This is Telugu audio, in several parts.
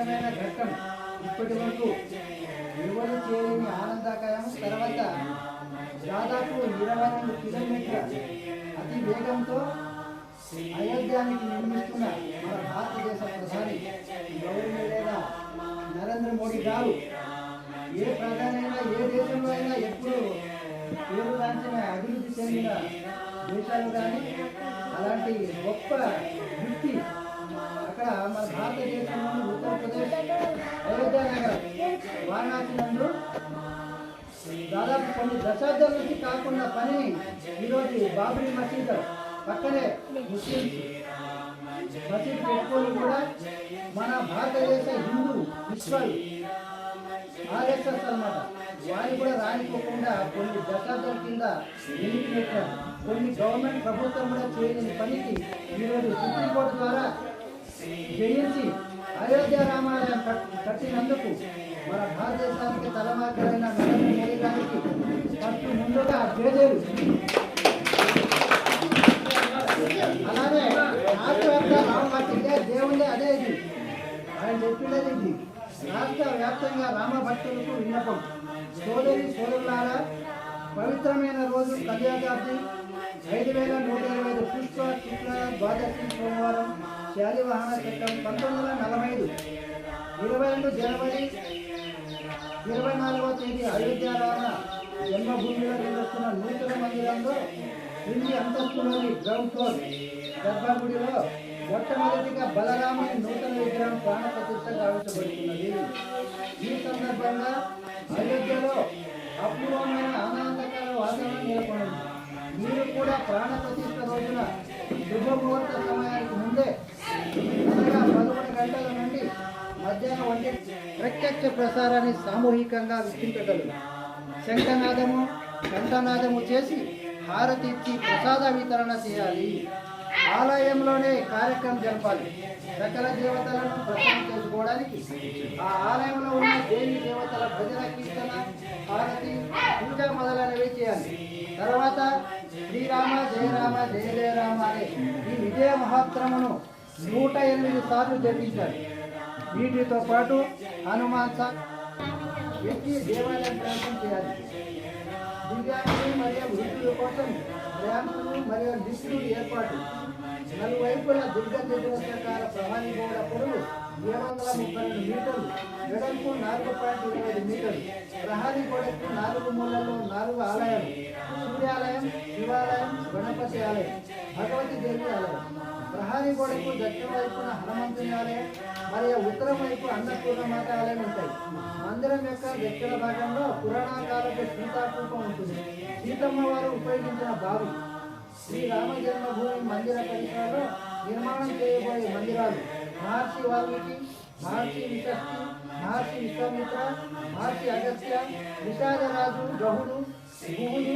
ముఖ్యమైన ఘట్టం. ఇప్పటి వరకు విలువలు చేయని ఆనందకరం తర్వాత దాదాపు ఇరవై రెండు కిలోమీటర్ల అతి వేగంతో అయోధ్యానికి నిర్మిస్తున్న మన భారతదేశ ప్రధాని గౌరవనీయులైన నరేంద్ర మోడీ గారు. ఏ ప్రధానైనా ఏ దేశంలో అయినా ఎప్పుడు పేరుగాంచిన అభివృద్ధి చెందిన దేశాలు కానీ అలాంటి గొప్ప వృత్తి అక్కడ మన భారతదేశంలోని ఉత్తరప్రదేశ్ అయోధ్య నగరం వారణాసి నందు దాదాపు కొన్ని దశాబ్దాల నుంచి కాకుండా పనిని ఈరోజు బాబరీ మసీద్ పక్కనే ముస్లిం మసీద్ పెట్టుకొని కూడా మన భారతదేశ హిందూ విశ్వాలు ఆర్ఎస్ఎస్ అనమాట వారి కూడా రానిపోకుండా కొన్ని దశాబ్దాల కింద ఎన్నిక కొన్ని గవర్నమెంట్ ప్రభుత్వం కూడా చేయలేని పనికి ఈరోజు సుప్రీంకోర్టు ద్వారా జయించి అయోధ్య రామాలయం కట్టినందుకు మన భారతదేశానికి తలమార్గమైన నరేంద్ర మోడీ గారికి ఫస్ట్ ముందుగా జేజేలు. అలానే రాష్ట్ర వ్యాప్తంగా రామభక్తుడే దేవుడే అదే ఇది. ఆయన చెప్పినది ఇది. రాష్ట్ర వ్యాప్తంగా రామ భక్తులకు విన్నపం. సోదరి సోదరులారా పవిత్రమైన రోజు కళ్యాణాబ్ది ఐదు వేల నూట ఇరవై ఐదు పుష్ప శుక్ల ద్వాదశి సోమవారం శాలి వాహన చట్టం పంతొమ్మిది వందల నలభై ఐదు ఇరవై రెండు జనవరి ఇరవై నాలుగవ తేదీ అయోధ్య రావణ జన్మభూమిలో నిర్వహిస్తున్న నూతన మందిరంలో క్రింది అంతస్తులోని గ్రౌండ్ ఫ్లోర్ గర్భగుడిలో మొట్టమొదటిగా బలరాముని నూతన విగ్రహం ప్రాణ ప్రతిష్ట గావించబడుతున్నది ఈ సందర్భంగా అయోధ్యలో అపూర్వమైన ఆనందకర వాతావరణం నెలకొంది మీరు కూడా ప్రాణ ప్రతిష్ట రోజున శుభముహూర్త సమయానికి ముందే గంటల నుండి మధ్యాహ్నం వంటి ప్రత్యక్ష ప్రసారాన్ని సామూహికంగా వీక్షించగలరు శంఖనాదము ఘంటనాదము చేసి హారతి ఇచ్చి ప్రసాద వితరణ చేయాలి. ఆలయంలోనే కార్యక్రమం జరపాలి. సకల దేవతలను ప్రసన్నం చేసుకోవడానికి ఆ ఆలయంలో ఉన్న దేవి దేవతల భజన కీర్తన హారతి పూజ మొదలైనవి చేయాలి. తర్వాత శ్రీరామ జయరామ జయ జయరామ అనే ఈ విజయ మహాత్రమును నూట ఎనిమిది సార్లు జపించాలి వీటితో పాటు హనుమాన్ సార్ వ్యక్తి దేవాలయం ప్రాంతం చేయాలి. దివ్యాంగులు మరియు వృద్ధుల కోసం ర్యాంపులు మరియు లిఫ్టులు ఏర్పాటు. నలువైపుల దుర్గదివసకాల ప్రహారీ గోడ పొడవు ఏడు వందల ముప్పై రెండు మీటర్లు వెడల్పు నాలుగు పాయింట్ ఇరవై ఐదు మీటర్లు ప్రహారీ గోడకు నాలుగు మూలల్లో నాలుగు ఆలయాలు సూర్యాలయం శివాలయం గణపతి ఆలయం భగవతి దేవి ఆలయం. ప్రహారీ గోడకు దక్షిణ వైపున హనుమంతుని ఆలయం మరియు ఉత్తరం వైపు అన్నపూర్ణమాత ఆలయం ఉంటాయి. మందిరం యొక్క దక్షిణ భాగంలో పురాణాకాలపు సీతాకూపం ఉంటుంది. సీతమ్మ వారు ఉపయోగించిన బావి. శ్రీరామ జన్మభూమి మందిర పరిసరాల్లో నిర్మాణం చేయబోయే మందిరాలు. మహర్షి వాల్మీకి మహర్షి విశక్తి మహర్షి విశ్వామిత్ర మహర్షి అగస్త్య విషాదరాజు గహుడు గుహుడు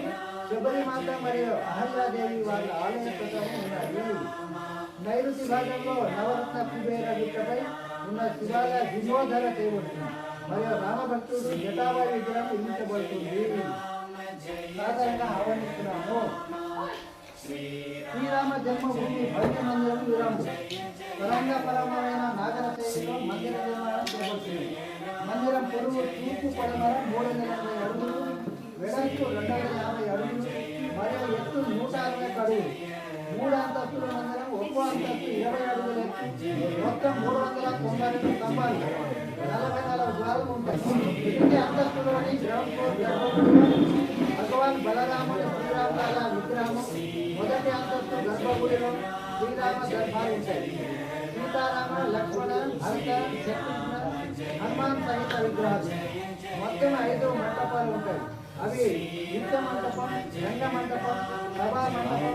శబరిమాత మరియు అహల్యాదేవి వాళ్ళ ఆలయ ప్రకారం ఉన్నాయి. నైరుతి భాగంలో నవరత్న కుబేర గుట్టపై ఉన్న శివాలయ దినోధర చేయబడుతుంది. మరియు రామభక్తుడు జటావారి విగ్రహం నిర్మించబడుతుంది. సాధారణంగా ఆహ్వానిస్తున్నాము. శ్రీరామ జన్మభూమి భవ్య మందిరం విరాము. పరంగా పరమైన నాగర శైలిలో మందిర నిర్మాణం చేయబడుతుంది. మందిరం పొరుగు తూర్పు పడమర మూడు వందల ఎనభై అడుగులు వెడల్పు రెండు వందల యాభై అడుగులు మరియు ఎత్తు నూట అరవై అడుగులు. మూడు అంతస్తుల మందిరం ఒక్కో అంతస్తు ఇరవై అడుగులు మొత్తం మూడు వందల తొంభై రెండు స్తంభాలు నలభై నాలుగు ద్వారాలు ఉంటాయి కింది అంతస్తులోని గ్రౌండ్ ఫ్లోర్ భగవాన్ బలరాముడి శ్రీరామాల విగ్రహం మొదటి అంతస్తు గర్భగుడిలో శ్రీరామ గర్భాలు ఉంటాయి సీతారామ లక్ష్మణ హరిత శత్రుఘ్న హనుమాన్ సహిత విగ్రహాలు మొత్తం ఐదు మంటపాలు ఉంటాయి అవి యుద్ధ మంటపం రంగ మంటపం సభా మంటపం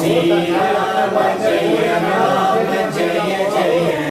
శ్రీరామ జయ రామ జయ జయ